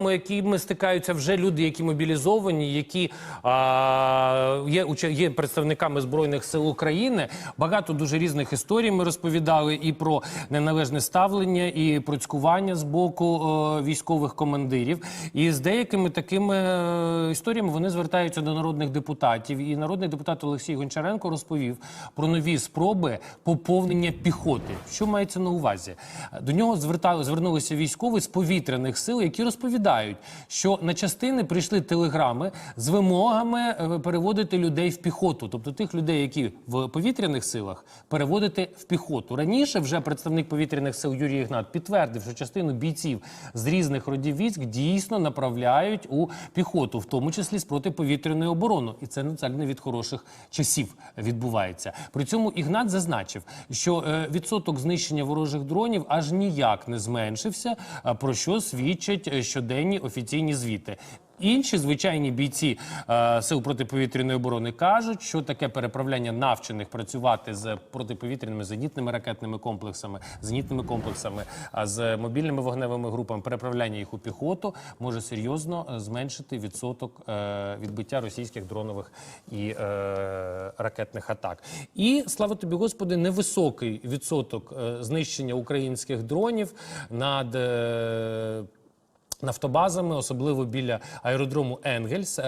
якими стикаються вже люди, які мобілізовані, які а, є, є представниками збройних сил України. Багато дуже різних історій ми розповідали і про неналежне ставлення, і про цькування з боку е, військових командирів. І з деякими такими е, історіями вони звертаються до народних депутатів. І народний депутат Олексій Гончаренко розповів про нові спроби поповнення піхоти. Що мається на увазі? До нього звертали, звернулися військові з повітряних сил, які розповідають, що на частини прийшли телеграми з вимогами е, переводити людей в піхоту, тобто тих людей, які в повітряних силах, переводити в піхоту. Раніше вже представник повітряних сил Юрій Ігнат підтвердив, що частину бійців з різних родів військ дійсно направляють у піхоту, в тому числі з протиповітряної оборони, і це не від хороших часів відбувається. При цьому Ігнат зазначив, що е, відсоток знищення ворожих дронів аж ніяк не зменшився, про що свідчать е, щоденні офіційні звіти. Інші звичайні бійці е, сил протиповітряної оборони кажуть, що таке переправляння навчених працювати з протиповітряними зенітними ракетними комплексами, зенітними комплексами, а з мобільними вогневими групами, переправляння їх у піхоту може серйозно е, зменшити відсоток е, відбиття російських дронових і ракетних атак. І слава тобі, господи, невисокий відсоток знищення українських дронів над. Нафтобазами, особливо біля аеродрому Енгельс.